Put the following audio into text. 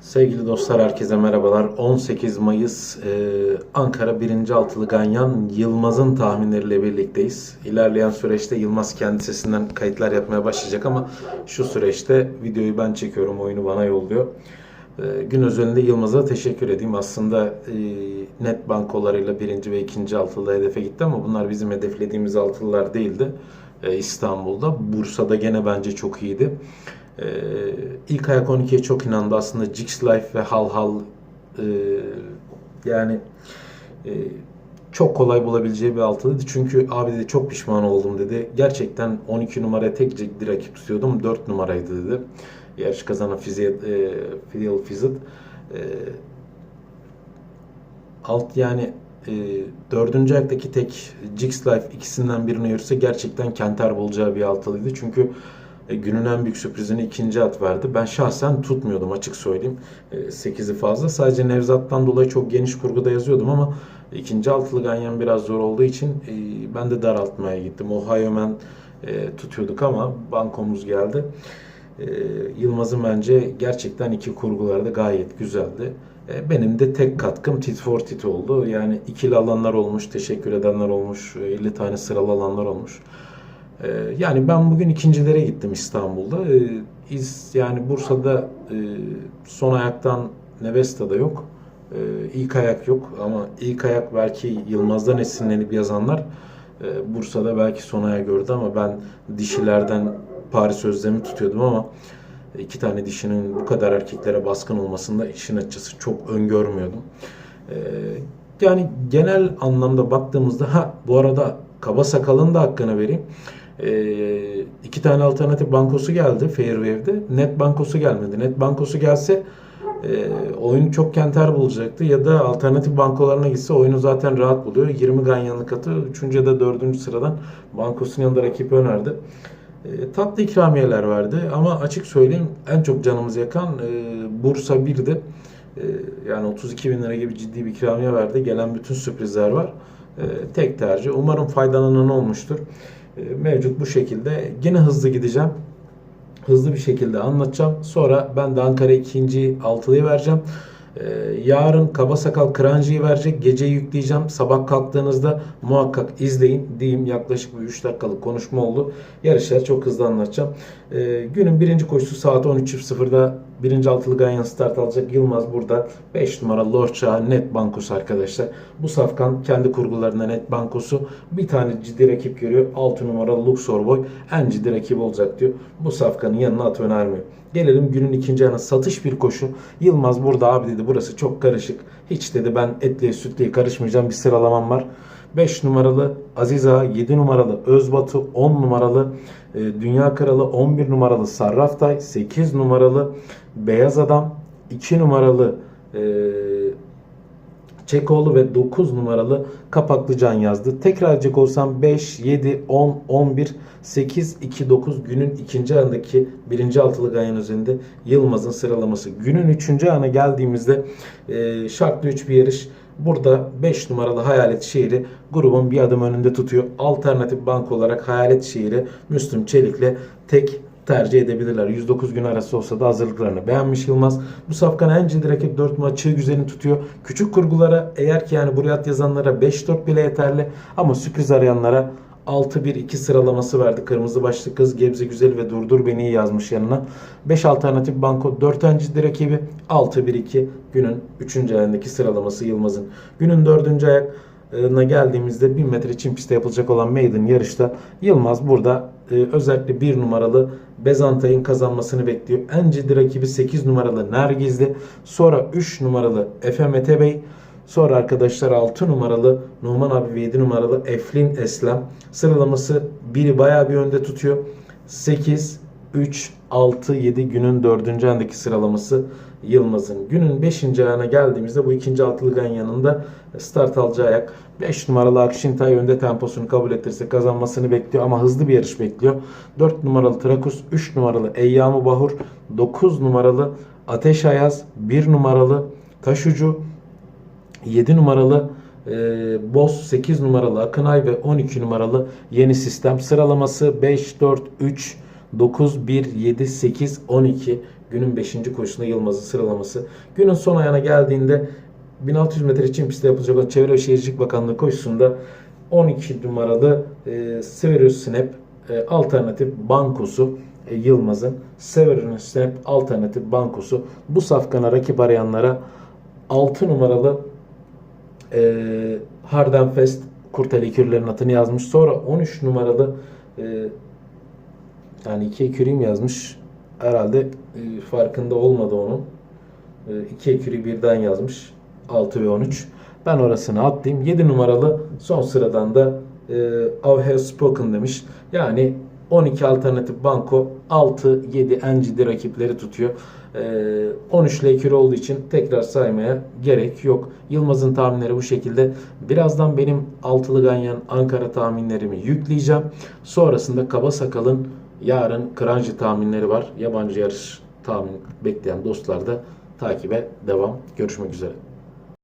Sevgili dostlar herkese merhabalar. 18 Mayıs e, Ankara 1. Altılı Ganyan Yılmaz'ın tahminleriyle birlikteyiz. İlerleyen süreçte Yılmaz kendi sesinden kayıtlar yapmaya başlayacak ama şu süreçte videoyu ben çekiyorum, oyunu bana yolluyor. E, gün özelinde Yılmaz'a teşekkür edeyim. Aslında e, net bankolarıyla 1. ve 2. altılı hedefe gitti ama bunlar bizim hedeflediğimiz altılılar değildi. E, İstanbul'da. Bursa'da gene bence çok iyiydi. Ee, ilk ayak 12'ye çok inandı. Aslında Jix Life ve Hal Hal e, yani e, çok kolay bulabileceği bir altılıydı. Çünkü abi dedi çok pişman oldum dedi. Gerçekten 12 numaraya tek ciddi rakip tutuyordum. 4 numaraydı dedi. Yarış kazanan Fiziyet, e, Fidel Fizit. E, alt yani e, dördüncü ayaktaki tek Jix Life ikisinden birini ayırsa gerçekten Kenter bulacağı bir altılıydı. Çünkü e, günün en büyük sürprizini ikinci at verdi. Ben şahsen tutmuyordum açık söyleyeyim. E, 8'i fazla. Sadece Nevzat'tan dolayı çok geniş kurguda yazıyordum ama ikinci altılı ganyan biraz zor olduğu için e, ben de daraltmaya gittim. Ohio Man e, tutuyorduk ama bankomuz geldi. Yılmaz'ın bence gerçekten iki kurgularda gayet güzeldi. Benim de tek katkım tit for tit oldu. Yani ikili alanlar olmuş, teşekkür edenler olmuş, 50 tane sıralı alanlar olmuş. Ee, Yani ben bugün ikincilere gittim İstanbul'da. Ee, İz, yani Bursa'da e, son ayaktan Nevesta'da yok. Ee, İlk ayak yok ama ilk ayak belki Yılmaz'dan esinlenip yazanlar e, Bursa'da belki son ayak gördü ama ben dişilerden Paris Özlem'i tutuyordum ama iki tane dişinin bu kadar erkeklere baskın olmasında işin açıkçası çok öngörmüyordum. Ee, Yani genel anlamda baktığımızda ha bu arada Kaba Sakal'ın da hakkını vereyim. Ee, iki tane alternatif bankosu geldi Fairwave'de. Net bankosu gelmedi. Net bankosu gelse e, oyunu çok kenter bulacaktı ya da alternatif bankolarına gitse oyunu zaten rahat buluyor. 20 ganyanlık atı 3. ya da 4. sıradan bankosunun yanında rakibi önerdi. E, tatlı ikramiyeler verdi ama açık söyleyeyim en çok canımızı yakan e, Bursa 1'di. E, yani 32 bin lira gibi ciddi bir ikramiye verdi. Gelen bütün sürprizler var. E, tek tercih. Umarım faydalanan olmuştur. E, mevcut bu şekilde. Yine hızlı gideceğim. Hızlı bir şekilde anlatacağım. Sonra ben de Ankara ikinci altılıyı vereceğim. Ee, yarın Kaba Sakal Kırancı'yı verecek. Gece yükleyeceğim. Sabah kalktığınızda muhakkak izleyin diyeyim. Yaklaşık bir 3 dakikalık konuşma oldu. Yarışları çok hızlı anlatacağım. Ee, günün birinci koşusu saat 13.00'da birinci altılı Ganyan start alacak. Yılmaz burada 5 numara Lorça net bankosu arkadaşlar. Bu safkan kendi kurgularında net bankosu. Bir tane ciddi rakip görüyor. 6 numara Luxor Boy en ciddi rakip olacak diyor. Bu safkanın yanına at önermiyor. Gelelim günün ikinci ana satış bir koşu. Yılmaz burada abi dedi burası çok karışık. Hiç dedi ben etliye sütlüye karışmayacağım bir sıralamam var. 5 numaralı Aziz Ağa, 7 numaralı Özbatu, 10 numaralı e, Dünya Kralı, 11 numaralı Sarraftay, 8 numaralı Beyaz Adam, 2 numaralı e, Çekoğlu ve 9 numaralı Kapaklı Can yazdı. Tekrar edecek olsam 5, 7, 10, 11, 8, 2, 9 günün ikinci andaki birinci altılı ganyan üzerinde Yılmaz'ın sıralaması. Günün üçüncü ana geldiğimizde e, şartlı 3 bir yarış. Burada 5 numaralı Hayalet Şehri grubun bir adım önünde tutuyor. Alternatif bank olarak Hayalet Şehri Müslüm Çelik'le tek tercih edebilirler. 109 gün arası olsa da hazırlıklarını beğenmiş Yılmaz. Bu safkan en ciddi rakip 4 maçı güzelini tutuyor. Küçük kurgulara eğer ki yani buraya yazanlara 5-4 bile yeterli ama sürpriz arayanlara 6-1-2 sıralaması verdi. Kırmızı başlı kız Gebze Güzel ve Durdur Beni yazmış yanına. 5 alternatif banko 4 en ciddi rakibi 6-1-2 günün 3. ayındaki sıralaması Yılmaz'ın. Günün 4. ayak geldiğimizde 1000 metre çim pistte yapılacak olan maiden yarışta Yılmaz burada e, özellikle 1 numaralı Bezantay'ın kazanmasını bekliyor. En ciddi rakibi 8 numaralı Nergizli. Sonra 3 numaralı Efe Mete Bey. Sonra arkadaşlar 6 numaralı Numan abi ve 7 numaralı Eflin Eslem. Sıralaması biri bayağı bir önde tutuyor. 8, 3, 6, 7 günün 4. andaki sıralaması Yılmaz'ın. Günün 5. ayağına geldiğimizde bu ikinci altılı ganyanında start alacağı ayak 5 numaralı Akşintay önde temposunu kabul ettirirse kazanmasını bekliyor ama hızlı bir yarış bekliyor. 4 numaralı Trakus, 3 numaralı Eyyamı Bahur, 9 numaralı Ateş Ayaz, 1 numaralı Taşucu, 7 numaralı e, Boz, 8 numaralı Akınay ve 12 numaralı yeni sistem. Sıralaması 5, 4, 3, 9, 1, 7, 8, 12 günün 5. koşusunda Yılmaz'ın sıralaması. Günün son ayağına geldiğinde 1600 metre çim pistte yapılacak olan Çevre ve Şehircilik Bakanlığı koşusunda 12 numaralı e, Severus Snap e, alternatif bankosu e, Yılmaz'ın Severus Snap alternatif bankosu bu safkana rakip arayanlara 6 numaralı e, Hardenfest Kurteli Kürler'in atını yazmış. Sonra 13 numaralı e, yani iki ekürüm yazmış. Herhalde e, farkında olmadı onun. E, iki ekürü birden yazmış. 6 ve 13. Ben orasını atlayayım. 7 numaralı son sıradan da e, I have spoken demiş. Yani 12 alternatif banko 6 7 en ciddi rakipleri tutuyor. E, 13 ile ekürü olduğu için tekrar saymaya gerek yok. Yılmaz'ın tahminleri bu şekilde. Birazdan benim altılı ganyan Ankara tahminlerimi yükleyeceğim. Sonrasında Kaba Sakal'ın yarın Kranji tahminleri var. Yabancı yarış tahmin bekleyen dostlar da takibe devam. Görüşmek üzere.